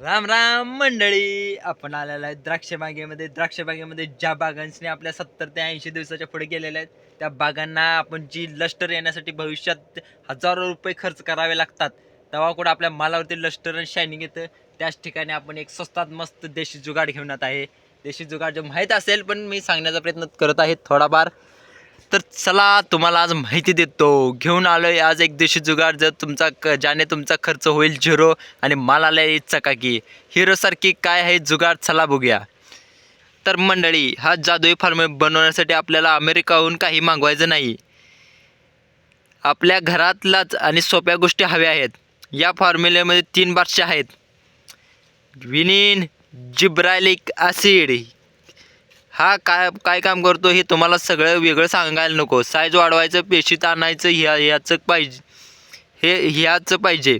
राम राम मंडळी. आपण आलेला आहे द्राक्ष बागेमध्ये द्राक्ष बागेमध्ये ज्या बागांसने आपल्या सत्तर ते ऐंशी दिवसाच्या पुढे गेलेल्या आहेत त्या बागांना आपण जी लष्टर येण्यासाठी भविष्यात हजारो रुपये खर्च करावे लागतात तेव्हा कुठं आपल्या मालावरती लष्टर आणि शायनिंग येतं. त्याच ठिकाणी आपण एक स्वस्तात मस्त देशी जुगाड घेऊन येत आहे. देशी जुगाड जे माहीत असेल पण मी सांगण्याचा प्रयत्न करत आहे थोडाफार. तर चला तुम्हाला आज माहिती देतो. घेऊन आलोय आज एक देशी जुगाड जर तुमचा क ज्याने तुमचा खर्च होईल झिरो आणि माल आला चकाकी. हिरोसारखी काय आहे जुगाड? चला बघूया. तर मंडळी हा जादुई फार्म बनवण्यासाठी आपल्याला अमेरिकाहून काही मागवायचं नाही. आपल्या घरातलाच आणि सोप्या गोष्टी हव्या आहेत. या फॉर्म्युलेमध्ये तीन बारशे आहेत. विनिन जिब्रायलिक ॲसिड हा काय काय काम करतो हे तुम्हाला सगळं वेगळं सांगायला नको. साईज वाढवायचं पेशीत आणायचं ह्या ह्याचं पाहिजे. हे ह्याचं पाहिजे.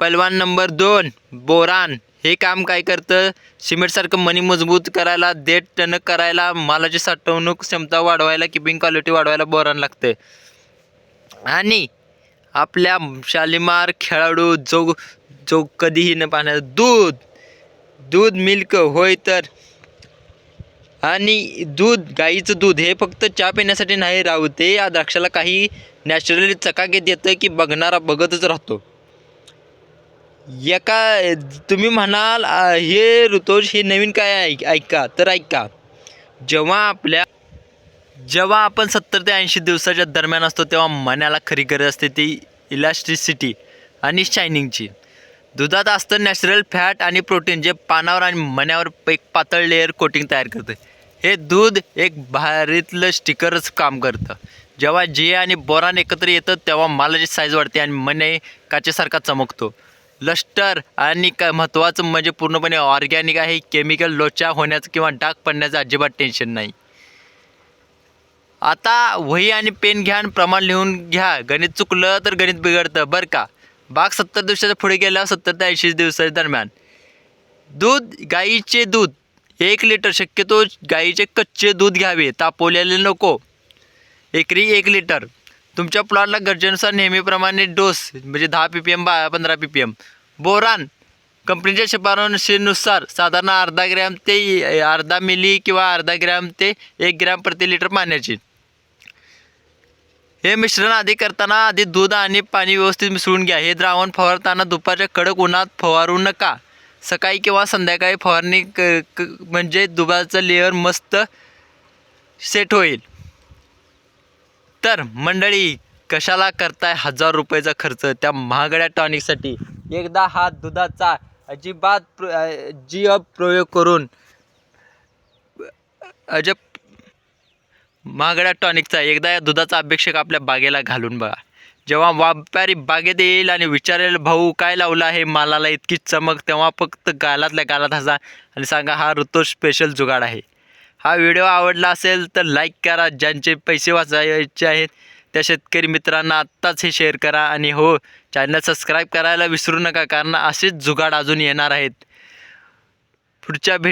पैलवान नंबर दोन बोरान. हे काम काय करतं? सिमेंटसारखं मनी मजबूत करायला देठ टणक करायला मालाची साठवणूक क्षमता वाढवायला किपिंग क्वालिटी वाढवायला बोरान लागतं आणि आपल्या शालिमार खेळाडू जो जो कधीही न पाहणार दूध. दूध मिल्क होय तर आणि दूध गाईचं दूध हे फक्त चहा पिण्यासाठी नाही राहू ते या द्राक्षाला काही नॅचरली चकाकीत येतं की बघणारा बघतच राहतो. एका तुम्ही म्हणाल हे ऋतोष हे नवीन काय ऐक- ऐका तर ऐका. जेव्हा आपल्या जेव्हा आपण सत्तर ते ऐंशी दिवसाच्या दरम्यान असतो तेव्हा मनाला खरी गरज असते ती इलास्ट्रिसिटी आणि शायनिंगची दुधात असतं नॅचरल फॅट आणि प्रोटीन जे पानावर आणि मण्यावर एक पातळ लेअर कोटिंग तयार करते. हे दूध एक भारीतलं स्टिकरच काम करतं. जेव्हा जे आणि बोरान एकत्र येतं तेव्हा मालाची साईज वाढते आणि मने काचेसारखा चमकतो. लष्टर आणि का महत्त्वाचं म्हणजे पूर्णपणे ऑर्गॅनिक आहे केमिकल लोचा होण्याचं किंवा डाग पडण्याचं अजिबात टेन्शन नाही. आता वही आणि पेन घ्या आणि प्रमाण लिहून घ्या. गणित चुकलं तर गणित बिघडतं बरं का? बाग सत्तर दिवसाच्या पुढे गेल्यावर सत्तर ते ऐंशी दिवसाच्या दरम्यान. दूध गाईचे दूध एक लिटर शक्यतो गाईचे कच्चे दूध घ्यावे तापवलेले नको. एकरी एक लिटर. तुमच्या प्लॉटला गरजेनुसार नेहमीप्रमाणे डोस म्हणजे दहा पी पी एम बा पंधरा पी पी एम बोरान कंपनीच्या शिफारशीनुसार साधारण अर्धा ग्रॅम ते अर्धा मिली किंवा अर्धा ग्रॅम ते एक ग्रॅम प्रति लिटर पाण्याची. हे मिश्रण आधी करताना आधी दूध आणि पाणी व्यवस्थित मिसळून घ्या. हे द्रावण फवारताना दुपारच्या कडक उन्हात फवारू नका. सकाळी किंवा संध्याकाळी फवारणी क क- म्हणजे दुबाचं लेअर मस्त सेट होईल. तर मंडळी कशाला करताय हजार रुपयाचा खर्च? त्या महागड्या टॉनिकसाठी एकदा हा दुधाचा अजिबात प्र अजिब प्रयोग करून अजब महागड्या टॉनिकचा एकदा या दुधाचा अपेक्षक आपल्या बागेला घालून बघा. जेव्हा व्यापारी बागेत येईल आणि विचारेल भाऊ काय लावलं आहे? मालाला इतकी चमक तेव्हा फक्त गालातल्या गालात हसा आणि सांगा हा ऋतू स्पेशल जुगाड आहे. हा व्हिडिओ आवडला असेल तर लाईक करा ज्यांचे पैसे वाचायचे आहेत त्या शेतकरी मित्रांना आत्ताच हे शेअर करा आणि हो चॅनल सबस्क्राईब करायला विसरू नका कारण असेच जुगाड अजून येणार आहेत. पुढच्या भेट